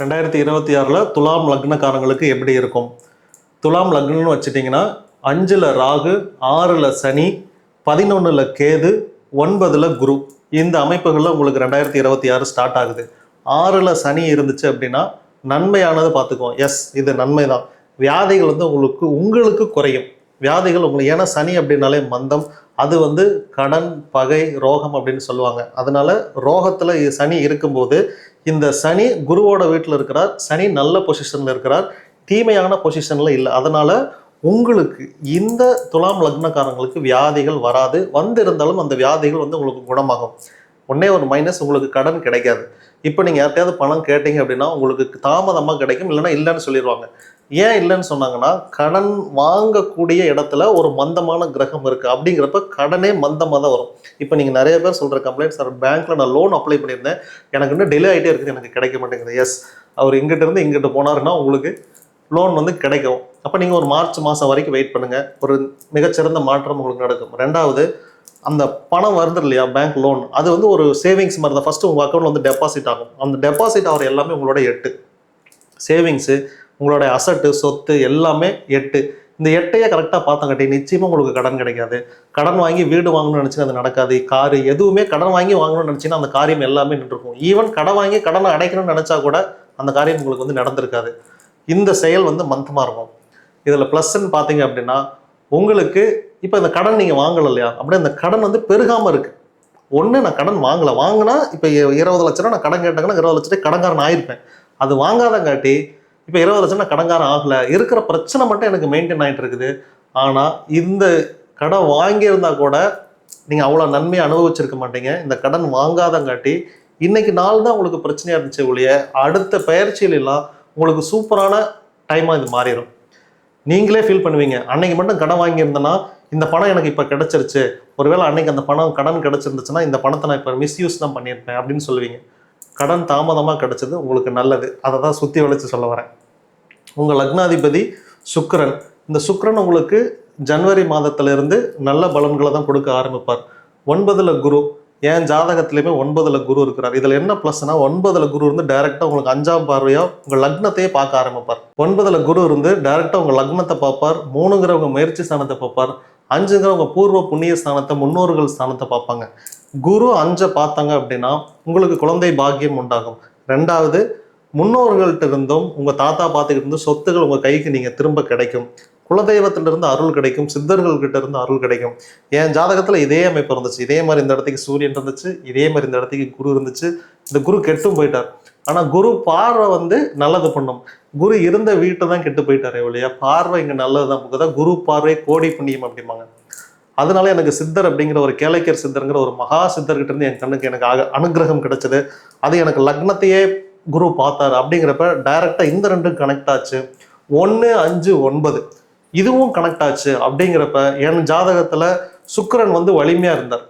ரெண்டாயிரத்தி இருபத்தி ஆறில் துலாம் லக்னக்காரங்களுக்கு எப்படி இருக்கும்? துலாம் லக்னம்னு வச்சுட்டிங்கன்னா அஞ்சில் ராகு ஆறில் சனி பதினொன்றில் கேது ஒன்பதில் குரு. இந்த அமைப்புகளில் உங்களுக்கு ரெண்டாயிரத்தி இருபத்தி ஆறு ஸ்டார்ட் ஆகுது. ஆறில் சனி இருந்துச்சு அப்படின்னா நன்மையானது பார்த்துக்குவோம் எஸ் இது நன்மை தான் வியாதிகள் வந்து உங்களுக்கு உங்களுக்கு குறையும். வியாதிகள் உங்களுக்கு ஏன்னா சனி அப்படின்னாலே மந்தம். அது வந்து கடன் பகை ரோகம் அப்படின்னு சொல்லுவாங்க. அதனால ரோகத்தில் சனி இருக்கும்போது இந்த சனி குருவோட வீட்டில் இருக்கிறார். சனி நல்ல பொசிஷனில் இருக்கிறார். தீமையான பொசிஷனில் இல்லை. அதனால் உங்களுக்கு இந்த துலாம் லக்னக்காரங்களுக்கு வியாதிகள் வராது. வந்திருந்தாலும் அந்த வியாதிகள் வந்து உங்களுக்கு குணமாகும். ஒன்னே ஒரு மைனஸ் உங்களுக்கு கடன் கிடைக்காது. இப்போ நீங்கள் யார்கிட்டயாவது பணம் கேட்டீங்க அப்படின்னா உங்களுக்கு தாமதமாக கிடைக்கும். இல்லைன்னா இல்லைன்னு சொல்லிடுவாங்க. ஏன் இல்லைன்னு சொன்னாங்கன்னா கடன் வாங்கக்கூடிய இடத்துல ஒரு மந்தமான கிரகம் இருக்குது அப்படிங்கிறப்ப கடனே மந்தமாக தான் வரும். இப்போ நீங்கள் நிறைய பேர் சொல்கிற கம்ப்ளைண்ட் சார் பேங்க்கில் நான் லோன் அப்ளை பண்ணியிருந்தேன். எனக்கு இன்னும் டிலே ஆகிட்டே இருக்குது. எனக்கு கிடைக்க மாட்டேங்குது. எஸ் அவர் இங்கிட்டேருந்து இங்கிட்ட போனாருன்னா உங்களுக்கு லோன் வந்து கிடைக்கும். அப்போ நீங்கள் ஒரு மார்ச் மாதம் வரைக்கும் வெயிட் பண்ணுங்கள் ஒரு மிகச்சிறந்த மாற்றம் உங்களுக்கு நடக்கும். ரெண்டாவது அந்த பணம் வருது இல்லையா பேங்க் லோன் அது வந்து ஒரு சேவிங்ஸ் மாதிரி தான். ஃபஸ்ட்டு உங்கள் அக்கௌண்ட்டில் வந்து டெபாசிட் ஆகும். அந்த டெபாசிட் ஆகிற எல்லாமே உங்களோட எட்டு. சேவிங்ஸு உங்களுடைய அசட்டு சொத்து எல்லாமே எட்டு. இந்த எட்டையை கரெக்டாக பார்த்தங்காட்டி நிச்சயமாக உங்களுக்கு கடன் கிடைக்காது. கடன் வாங்கி வீடு வாங்கணும்னு நினச்சினா அது நடக்காது. காரு எதுவுமே கடன் வாங்கி வாங்கணும்னு நினச்சின்னா அந்த காரியம் எல்லாமே நின்றுருக்கும் ஈவன் கடன் வாங்கி கடனை அடைக்கணும்னு நினச்சா கூட அந்த காரியம் உங்களுக்கு வந்து நடந்திருக்காது. இந்த செயல் வந்து மந்தமாக இருக்கும். இதில் ப்ளஸ்ன்னு பார்த்தீங்க அப்படின்னா உங்களுக்கு இப்போ இந்த கடன் நீங்கள் வாங்கலை இல்லையா? அப்படியே அந்த கடன் வந்து பெருகாமல் இருக்குது ஒன்று நான் கடன் வாங்கலை. வாங்கினா இப்போ இருபது லட்ச ரூபா நான் கடன் கேட்டாங்கன்னா இருபது லட்ச ரூபாய் கடன்காரன் ஆயிருப்பேன். அது வாங்காதங்காட்டி இப்போ இருபது லட்சம் நான் கடன்காரன் ஆகலை. இருக்கிற பிரச்சனை மட்டும் எனக்கு மெயின்டைன் ஆகிட்டு இருக்குது. ஆனால் இந்த கடன் வாங்கியிருந்தா கூட நீங்கள் அவ்வளோ நன்மையை அனுபவிச்சிருக்க மாட்டீங்க. இந்த கடன் வாங்காதங்காட்டி இன்னைக்கு நாள் தான் உங்களுக்கு பிரச்சனையாக இருந்துச்சு ஒழிய அடுத்த பயிற்சியிலெல்லாம் உங்களுக்கு சூப்பரான டைமாக இது மாறிடும் நீங்களே ஃபீல் பண்ணுவீங்க. அன்னைக்கு மட்டும் கடன் வாங்கியிருந்தேன்னா இந்த பணம் எனக்கு இப்போ கிடச்சிருச்சு. ஒருவேளை அன்னைக்கு அந்த பணம் கடன் கிடச்சிருந்துச்சுன்னா இந்த பணத்தை நான் இப்போ மிஸ்யூஸ் தான் பண்ணியிருப்பேன் அப்படின்னு சொல்லுவீங்க. கடன் தாமதமாக கிடச்சது உங்களுக்கு நல்லது. அதை தான் சுற்றி வளைச்சு சொல்ல வரேன். உங்கள் லக்னாதிபதி சுக்கரன். இந்த சுக்கரன் உங்களுக்கு ஜனவரி மாதத்திலிருந்து நல்ல பலன்களை தான் கொடுக்க ஆரம்பிப்பார். ஒன்பதுல குரு. ஏன் ஜாதகத்திலையுமே ஒன்பதுல குரு இருக்கிறார். இதில் என்ன ப்ளஸ்னா ஒன்பதுல குரு இருந்து டைரெக்டாக உங்களுக்கு அஞ்சாம் பார்வையாக உங்கள் லக்னத்தையே பார்க்க ஆரம்பிப்பார். ஒன்பதுல குரு இருந்து டைரெக்டாக உங்கள் லக்னத்தை பார்ப்பார். மூணுங்கிறவங்க முயற்சி ஸ்தானத்தை பார்ப்பார். அஞ்சுங்கிறவங்க பூர்வ புண்ணிய ஸ்தானத்தை முன்னோர்கள் ஸ்தானத்தை பார்ப்பாங்க. குரு அஞ்சை பார்த்தாங்க அப்படின்னா உங்களுக்கு குழந்தை பாக்கியம் உண்டாகும். ரெண்டாவது முன்னோர்கள்ட்ட இருந்தும் உங்கள் தாத்தா பார்த்துக்கிட்டு இருந்து சொத்துகள் உங்கள் கைக்கு நீங்கள் திரும்ப கிடைக்கும். குலதெய்வத்திலிருந்து அருள் கிடைக்கும். சித்தர்கள்கிட்ட இருந்து அருள் கிடைக்கும். என் ஜாதகத்தில் இதே அமைப்பு இருந்துச்சு. இதே மாதிரி இந்த இடத்துக்கு சூரியன் இருந்துச்சு. இதே மாதிரி இந்த இடத்துக்கு குரு இருந்துச்சு. இந்த குரு கெட்டும் போயிட்டார். ஆனால் குரு பார்வை வந்து நல்லது பண்ணும். குரு இருந்த வீட்டை தான் கெட்டு போயிட்டாரே இல்லையா பார்வை இங்கே நல்லது தான் குரு பார்வை கோடி புண்ணியம் அப்படிம்பாங்க. அதனால எனக்கு சித்தர் அப்படிங்கிற ஒரு கேளைக்கர் சித்தருங்கிற ஒரு மகா சித்தர்கிட்ட இருந்து என் கண்ணுக்கு எனக்கு அக- கிடைச்சது. அது எனக்கு லக்னத்தையே குரு பார்த்தாரு. அப்படிங்கிறப்ப டைரக்டா இந்த ரெண்டும் கனெக்ட் ஆச்சு. ஒன்று அஞ்சு ஒன்பது. இதுவும் கனெக்ட் ஆச்சு அப்படிங்கிறப்ப என் ஜாதகத்தில் சுக்கரன் வந்து வலிமையாக இருந்தார்.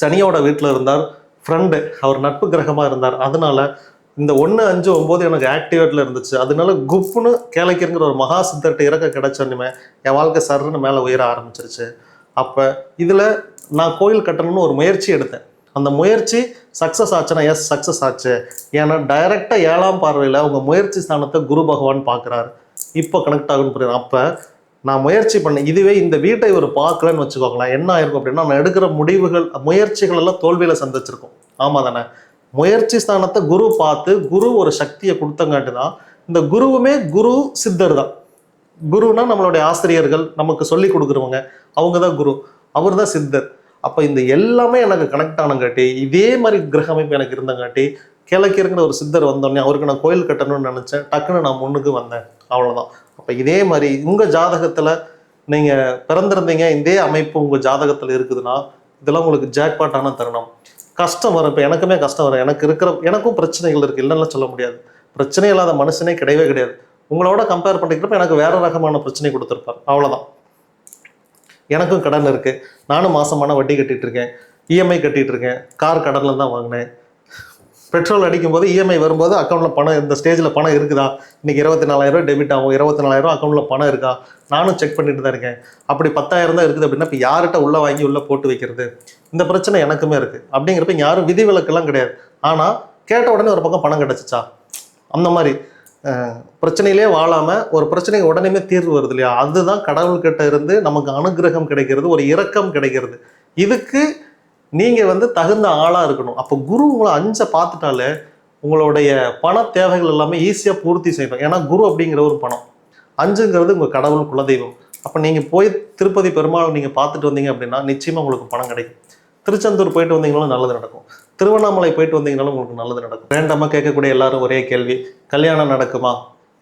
சனியோட வீட்டில் இருந்தார். ஃப்ரெண்டு அவர் நட்பு கிரகமாக இருந்தார். அதனால இந்த ஒன்று அஞ்சு ஒம்பது எனக்கு ஆக்டிவேட்டில் இருந்துச்சு. அதனால குப்புன்னு கேளைக்கிறங்கிற ஒரு மகா சித்தர்கிட்ட இறக்க கிடச்சோன்னுமே என் வாழ்க்கை சர்ன்னு மேலே உயர ஆரம்பிச்சிருச்சு. அப்போ இதில் நான் கோயில் கட்டணும்னு ஒரு முயற்சி எடுத்தேன். அந்த முயற்சி சக்ஸஸ் ஆச்சுன்னா எஸ் சக்ஸஸ் ஆச்சு. ஏன்னா டைரெக்டாக ஏழாம் பார்வையில் உங்கள் முயற்சி ஸ்தானத்தை குரு பகவான் பார்க்குறாரு. இப்போ கனெக்ட் ஆகுன்னு புரியுது. அப்போ நான் முயற்சி பண்ணேன் இதுவே இந்த வீட்டை இவர் பார்க்கலன்னு வச்சுக்கோங்களேன். என்ன ஆயிருக்கும் அப்படின்னா நான் எடுக்கிற முடிவுகள் முயற்சிகள் எல்லாம் தோல்வியில் சந்திச்சிருக்கும். ஆமாம் தானே? முயற்சி ஸ்தானத்தை குரு பார்த்து குரு ஒரு சக்தியை கொடுத்தங்காட்டி தான் இந்த குருவுமே குரு சித்தர் தான் குருனா நம்மளுடைய ஆசிரியர்கள் நமக்கு சொல்லி கொடுக்குறவங்க அவங்க தான் குரு. அவர் தான் சித்தர். அப்போ இந்த எல்லாமே எனக்கு கனெக்ட் ஆனங்காட்டி இதே மாதிரி கிரக அமைப்பு எனக்கு இருந்தங்காட்டி கிழக்கிருங்கிற ஒரு சித்தர் வந்தோடனே அவருக்கு நான் கோயில் கட்டணும்னு நினச்சேன். டக்குன்னு நான் முன்னுக்கு வந்தேன். அவ்வளோதான் அப்போ இதே மாதிரி உங்கள் ஜாதகத்தில் நீங்கள் பிறந்திருந்தீங்க இதே அமைப்பு உங்கள் ஜாதகத்தில் இருக்குதுன்னா இதெல்லாம் உங்களுக்கு ஜாக்பாட்டான தருணம். கஷ்டம் வரும். இப்போ எனக்குமே கஷ்டம் வரும். எனக்கு இருக்கிற எனக்கும் பிரச்சனைகள் இருக்குது இல்லைன்னு சொல்ல முடியாது. பிரச்சனை இல்லாத மனுஷனே கிடையவே கிடையாது. உங்களோட கம்பேர் பண்ணிக்கிறப்ப எனக்கு வேறு ரகமான பிரச்சனை கொடுத்துருப்பார். அவ்வளோதான் எனக்கும் கடன் இருக்கு. நானும் மாசமான வட்டி கட்டிட்டு இருக்கேன் இஎம்ஐ கட்டிட்டு இருக்கேன் கார் கடன்ல தான் வாங்கினேன். பெட்ரோல் அடிக்கும் போது இஎம்ஐ வரும்போது அக்கௌண்ட்ல பணம் இந்த ஸ்டேஜில் பணம் இருக்குதா? இன்னைக்கு இருபத்தி நாலாயிரம் டெபிட் ஆகும். இருபத்தி நாலாயிரம் அக்கௌண்ட்ல பணம் இருக்கா? நானும் செக் பண்ணிட்டு தான் இருக்கேன். அப்படி பத்தாயிரம் தான் இருக்குது அப்படின்னா இப்போ யார்கிட்ட உள்ள வாங்கி உள்ள போட்டு வைக்கிறது? இந்த பிரச்சனை எனக்குமே இருக்கு. அப்படிங்கிறப்ப யாரும் விதிவிலக்கெல்லாம் கிடையாது. ஆனா கேட்ட உடனே ஒரு பக்கம் பணம் கிடைச்சிச்சா? அந்த மாதிரி. பிரச்சனையிலே வாழாமல் ஒரு பிரச்சனைக்கு உடனே தீர்வு வருது இல்லையா? அதுதான் கடவுள்கிட்ட இருந்து நமக்கு அனுகிரகம் கிடைக்கிறது ஒரு இரக்கம் கிடைக்கிறது. இதுக்கு நீங்கள் வந்து தகுந்த ஆளாக இருக்கணும். அப்போ குரு உங்களை அஞ்சை பார்த்துட்டாலே உங்களுடைய பண தேவைகள் எல்லாமே ஈஸியாக பூர்த்தி செய்யணும். ஏன்னா குரு அப்படிங்கிற ஒரு பணம். அஞ்சுங்கிறது உங்கள் கடவுள் குலதெய்வம். அப்போ நீங்கள் போய் திருப்பதி பெருமாள் நீங்கள் பார்த்துட்டு வந்தீங்க அப்படின்னா நிச்சயமாக உங்களுக்கு பணம் கிடைக்கும். திருச்செந்தூர் போயிட்டு வந்தீங்கனாலும் நல்லது நடக்கும். திருவண்ணாமலை போயிட்டு வந்தீங்கனாலும் உங்களுக்கு நல்லது நடக்கும். வேண்டாமல் கேட்கக்கூடிய எல்லாரும் ஒரே கேள்வி. கல்யாணம் நடக்குமா?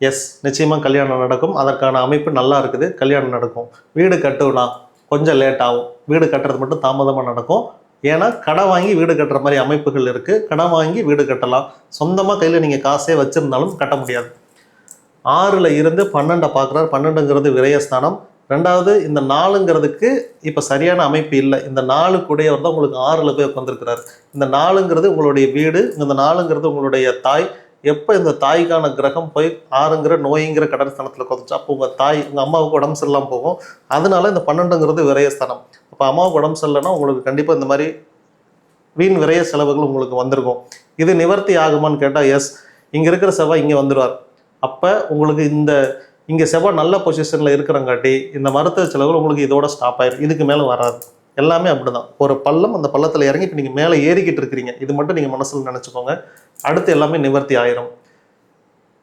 எஸ் நிச்சயமாக கல்யாணம் நடக்கும். அதற்கான அமைப்பு நல்லா இருக்குது. கல்யாணம் நடக்கும். வீடு கட்டுனா கொஞ்சம் லேட் ஆகும். வீடு கட்டுறது மட்டும் தாமதமாக நடக்கும். ஏன்னா கடன் வாங்கி வீடு கட்டுற மாதிரி அமைப்புகள் இருக்குது கடன் வாங்கி வீடு கட்டலாம். சொந்தமாக கையில் நீங்கள் காசே வச்சுருந்தாலும் கட்ட முடியாது. ஆறில் இருந்து பன்னெண்டை பார்க்குறாரு பன்னெண்டுங்கிறது விரயஸ்தானம். ரெண்டாவது இந்த நாலுங்கிறதுக்கு இப்போ சரியான அமைப்பு இல்லை. இந்த நாலு கூடையவர் தான் உங்களுக்கு ஆறில் போய் உட்காந்துருக்கிறார் இந்த நாலுங்கிறது உங்களுடைய வீடு இந்த நாலுங்கிறது உங்களுடைய தாய். எப்போ இந்த தாய்க்கான கிரகம் போய் ஆறுங்கிற நோய்ங்கிற கடன் ஸ்தானத்தில் குறைச்சா அப்போ உங்கள் தாய் உங்கள் அம்மாவுக்கு உடம்பு சரியில்லாமல் போகும். அதனால இந்த பன்னெண்டுங்கிறது விரயஸ்தானம் அப்போ அம்மாவுக்கு உடம்பு சரியில்லைன்னா உங்களுக்கு கண்டிப்பாக இந்த மாதிரி வீண் விரய செலவுகள் உங்களுக்கு வந்திருக்கும். இது நிவர்த்தி ஆகுமான்னு கேட்டால் எஸ் இங்கே இருக்கிற செவ்வாய் இங்கே வந்துடுவார் அப்போ உங்களுக்கு இந்த இங்கே செவ்வாய் நல்ல பொசிஷனில் இருக்கிறங்காட்டி இந்த மருத்துவ செலவுகள் உங்களுக்கு இதோட ஸ்டாப் ஆயிரும். இதுக்கு மேலே வராது. எல்லாமே அப்படிதான். ஒரு பள்ளம் அந்த பள்ளத்தில் இறங்கி இப்போ நீங்கள் மேலே ஏறிக்கிட்டு இருக்கிறீங்க. இது மட்டும் நீங்கள் மனசில் நினச்சிக்கோங்க. அடுத்து எல்லாமே நிவர்த்தி ஆயிரும்.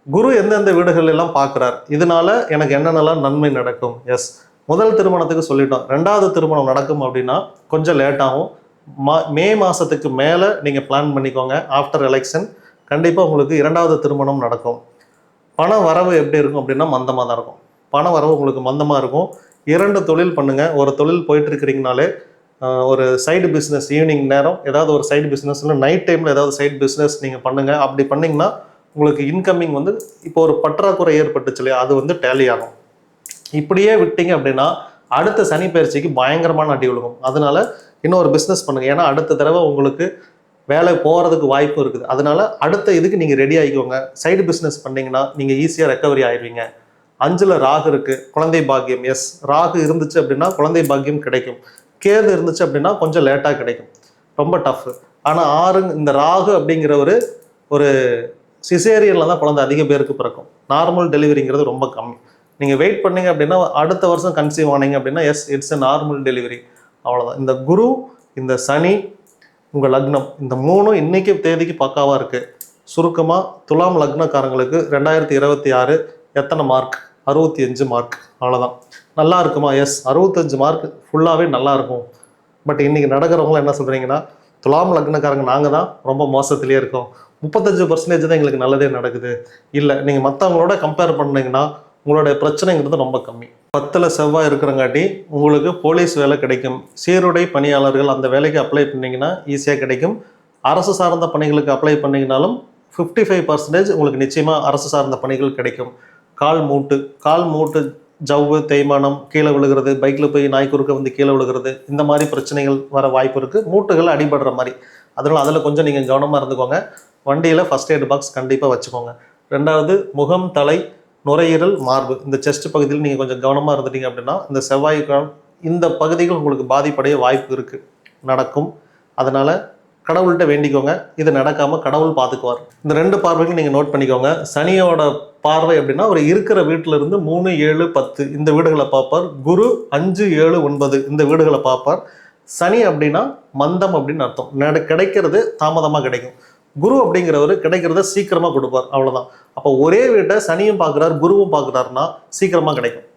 குரு எந்தெந்த வீடுகள் எல்லாம் பார்க்குறார் இதனால எனக்கு என்னென்னலாம் நன்மை நடக்கும்? எஸ் முதல் திருமணத்துக்கு சொல்லிட்டோம். ரெண்டாவது திருமணம் நடக்கும் அப்படின்னா கொஞ்சம் லேட்டாகும் மா மே மாதத்துக்கு மேலே நீங்கள் பிளான் பண்ணிக்கோங்க. ஆஃப்டர் எலெக்ஷன் கண்டிப்பாக உங்களுக்கு இரண்டாவது திருமணம் நடக்கும். பண வரவு எப்படி இருக்கும் அப்படின்னா மந்தமாக தான் இருக்கும். பண வரவு உங்களுக்கு மந்தமாக இருக்கும். இரண்டு தொழில் பண்ணுங்கள் ஒரு தொழில் போயிட்டுருக்கிறீங்கனாலே ஒரு சைடு பிஸ்னஸ் ஈவினிங் நேரம் ஏதாவது ஒரு சைடு பிஸ்னஸ் இல்லை நைட் டைமில் ஏதாவது சைடு பிஸ்னஸ் நீங்கள் பண்ணுங்கள் அப்படி பண்ணிங்கன்னா உங்களுக்கு இன்கமிங் வந்து இப்போ ஒரு பற்றாக்குறை ஏற்பட்டுச்சு இல்லையா? அது வந்து டேலி ஆகும். இப்படியே விட்டீங்க அப்படின்னா அடுத்த சனி பயிற்சிக்கு பயங்கரமான அடி விழுகும் அதனால இன்னொரு பிஸ்னஸ் பண்ணுங்கள் ஏன்னா அடுத்த தடவை உங்களுக்கு வேலை போகிறதுக்கு வாய்ப்பு இருக்குது. அதனால அடுத்த இதுக்கு நீங்கள் ரெடி ஆகிக்கோங்க. சைடு பிஸ்னஸ் பண்ணீங்கன்னா நீங்கள் ஈஸியாக ரெக்கவரி ஆயிடுவீங்க அஞ்சில் ராகு இருக்குது குழந்தை பாக்கியம். எஸ் ராகு இருந்துச்சு அப்படின்னா குழந்தை பாக்கியம் கிடைக்கும். கேது இருந்துச்சு அப்படின்னா கொஞ்சம் லேட்டாக கிடைக்கும். ரொம்ப டஃப் ஆனால் ஆறு இந்த ராகு அப்படிங்கிற ஒரு ஒரு சிசேரியனில் தான் குழந்தை அதிக பேருக்கு பிறக்கும். நார்மல் டெலிவரிங்கிறது ரொம்ப கம்மி. நீங்கள் வெயிட் பண்ணீங்க அப்படின்னா அடுத்த வருஷம் கன்சீவ் ஆனீங்க அப்படின்னா yes it's a normal delivery அவ்வளோதான் இந்த குரு இந்த சனி உங்கள் லக்னம். இந்த மூணும் இன்றைக்கும் தேதிக்கு பக்காவாக இருக்குது சுருக்கமாக துலாம் லக்னக்காரங்களுக்கு ரெண்டாயிரத்தி இருபத்தி ஆறு எத்தனை மார்க்? அறுபத்தி அஞ்சு மார்க். அவ்வளோதான் நல்லா இருக்குமா? எஸ் அறுபத்தஞ்சு மார்க் ஃபுல்லாகவே நல்லா இருக்கும். பட் இன்னைக்கு நடக்கிறவங்களாம் என்ன சொல்கிறீங்கன்னா துலாம் லக்னக்காரங்க நாங்கள் தான் ரொம்ப மோசத்துலேயே இருக்கோம். முப்பத்தஞ்சு பர்சன்டேஜ் தான் எங்களுக்கு நல்லதே நடக்குது. இல்லை நீங்கள் மற்றவங்களோட கம்பேர் பண்ணிங்கன்னா உங்களுடைய பிரச்சனைங்கிறது ரொம்ப கம்மி. பத்தில் செவ்வாய் இருக்கிறங்காட்டி உங்களுக்கு போலீஸ் வேலை கிடைக்கும். சீருடை பணியாளர்கள் அந்த வேலைக்கு அப்ளை பண்ணிங்கன்னா ஈஸியாக கிடைக்கும். அரசு சார்ந்த பணிகளுக்கு அப்ளை பண்ணிங்கனாலும் ஃபிஃப்டி ஃபைவ் பர்சன்டேஜ் உங்களுக்கு நிச்சயமாக அரசு சார்ந்த பணிகள் கிடைக்கும். கால் மூட்டு கால் மூட்டு ஜவ்வு தேய்மானம் கீழே விழுகிறது பைக்கில் போய் நாய் குறுக்க வந்து கீழே விழுகிறது இந்த மாதிரி பிரச்சனைகள் வர வாய்ப்பு இருக்குது மூட்டுகள் அடிபடுற மாதிரி. அதனால் அதில் கொஞ்சம் நீங்கள் கவனமாக இருந்துக்கோங்க. வண்டியில் ஃபஸ்ட் எய்ட் பாக்ஸ் கண்டிப்பாக வச்சுக்கோங்க. ரெண்டாவது முகம் தலை நுரையீரல் மார்பு. இந்த செஸ்ட் பகுதியில் நீங்கள் கொஞ்சம் கவனமாக இருந்துட்டீங்க அப்படின்னா இந்த செவ்வாய்க்கால் இந்த பகுதிகள் உங்களுக்கு பாதிப்படைய வாய்ப்பு இருக்குது நடக்கும். அதனால் கடவுள்கிட்ட வேண்டிக்கோங்க. இது நடக்காமல் கடவுள் பார்த்துக்குவார் இந்த ரெண்டு பார்வைகளும் நீங்கள் நோட் பண்ணிக்கோங்க. சனியோட பார்வை அப்படின்னா ஒரு இருக்கிற வீட்டில் இருந்து மூணு ஏழு பத்து இந்த வீடுகளை பார்ப்பார். குரு அஞ்சு ஏழு ஒன்பது இந்த வீடுகளை பார்ப்பார். சனி அப்படின்னா மந்தம் அப்படின்னு அர்த்தம். கிடைக்கிறது தாமதமாக கிடைக்கும். குரு அப்படிங்கிறவர் கிடைக்கிறத சீக்கிரமாக கொடுப்பார். அவ்வளோதான் அப்போ ஒரே வீட்டை சனியும் பார்க்குறாரு குருவும் பார்க்குறாருன்னா சீக்கிரமாக கிடைக்கும்.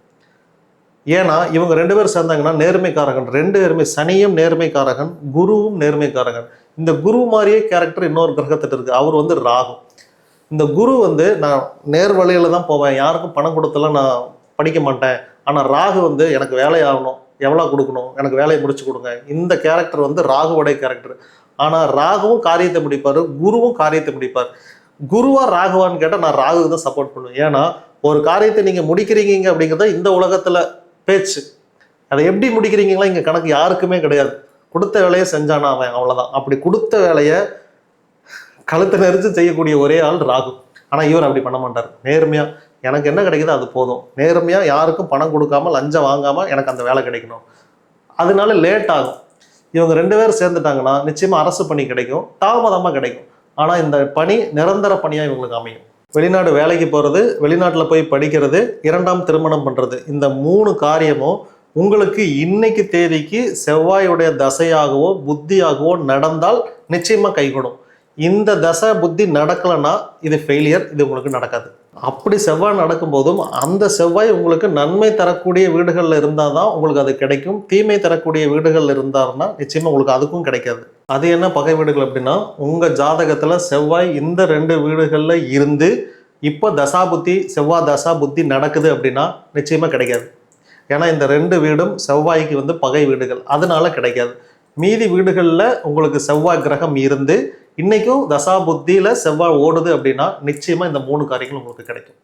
ஏன்னா இவங்க ரெண்டு பேரும் சேர்ந்தாங்கன்னா நேர்மைக்காரகன். ரெண்டு பேருமே சனியும் நேர்மைக்காரகன் குருவும் நேர்மைக்காரகன். இந்த குரு மாதிரியே கேரக்டர் இன்னொரு கிரகத்திட்ட இருக்குது அவர் வந்து ராகு. இந்த குரு வந்து நான் நேர் வழியில தான் போவேன். யாருக்கும் பணம் கொடுத்தலாம் நான் படிக்க மாட்டேன். ஆனால் ராகு வந்து எனக்கு வேலையாகணும். எவ்வளோ கொடுக்கணும்? எனக்கு வேலையை முடிச்சு கொடுங்க. இந்த கேரக்டர் வந்து ராகுவோடைய கேரக்டர் ஆனால் ராகுவும் காரியத்தை முடிப்பார் குருவும் காரியத்தை முடிப்பார். குருவா ராகுவான்னு கேட்டால் நான் ராகுக்கு தான் சப்போர்ட் பண்ணுவேன். ஏன்னா ஒரு காரியத்தை நீங்கள் முடிக்கிறீங்க அப்படிங்கிறத இந்த உலகத்தில் பேச்சு. அதை எப்படி முடிக்கிறீங்களா? இங்கே கணக்கு யாருக்குமே கிடையாது. கொடுத்த வேலையை செஞ்சானா அவன் அவ்வளோதான் அப்படி கொடுத்த வேலையை கழுத்தை நெரிச்சு செய்யக்கூடிய ஒரே ஆள் ராகு. ஆனால் இவர் அப்படி பண்ண மாட்டார். நேர்மையாக எனக்கு என்ன கிடைக்குதோ அது போதும். நேர்மையாக யாருக்கும் பணம் கொடுக்காம லஞ்சம் வாங்காமல் எனக்கு அந்த வேலை கிடைக்கணும். அதனால லேட் ஆகும். இவங்க ரெண்டு பேரும் சேர்ந்துட்டாங்கன்னா நிச்சயமாக அரசு பணி கிடைக்கும் தாமதமாக கிடைக்கும். ஆனால் இந்த பணி நிரந்தர பணியாக இவங்களுக்கு அமையும். வெளிநாடு வேலைக்கு போகிறது வெளிநாட்டில் போய் படிக்கிறது இரண்டாம் திருமணம் பண்ணுறது இந்த மூணு காரியமும் உங்களுக்கு இன்னைக்கு தேதிக்கு செவ்வாயுடைய தசையாகவோ புத்தியாகவோ நடந்தால் நிச்சயமாக கைகூடும். இந்த தசை புத்தி நடக்கலைன்னா இது ஃபெயிலியர் இது உங்களுக்கு நடக்காது. அப்படி செவ்வாய் நடக்கும்போதும் அந்த செவ்வாய் உங்களுக்கு நன்மை தரக்கூடிய வீடுகளில் இருந்தால் தான் உங்களுக்கு அது கிடைக்கும். தீமை தரக்கூடிய வீடுகளில் இருந்தாருன்னா நிச்சயமாக உங்களுக்கு அதுக்கும் கிடைக்காது. அது என்ன பகை வீடுகள் அப்படின்னா உங்கள் ஜாதகத்தில் செவ்வாய் இந்த ரெண்டு வீடுகளில் இருந்து இப்போ தசா புத்தி செவ்வாய் தசா புத்தி நடக்குது அப்படின்னா நிச்சயமாக கிடைக்காது. ஏன்னா இந்த ரெண்டு வீடும் செவ்வாய்க்கு வந்து பகை வீடுகள். அதனால கிடைக்காது. மீதி வீடுகளில் உங்களுக்கு செவ்வாய் கிரகம் இருந்து இன்றைக்கும் தசா புத்தியில் செவ்வாய் ஓடுது அப்படின்னா நிச்சயமாக இந்த மூணு காரியங்கள் உங்களுக்கு கிடைக்கும்.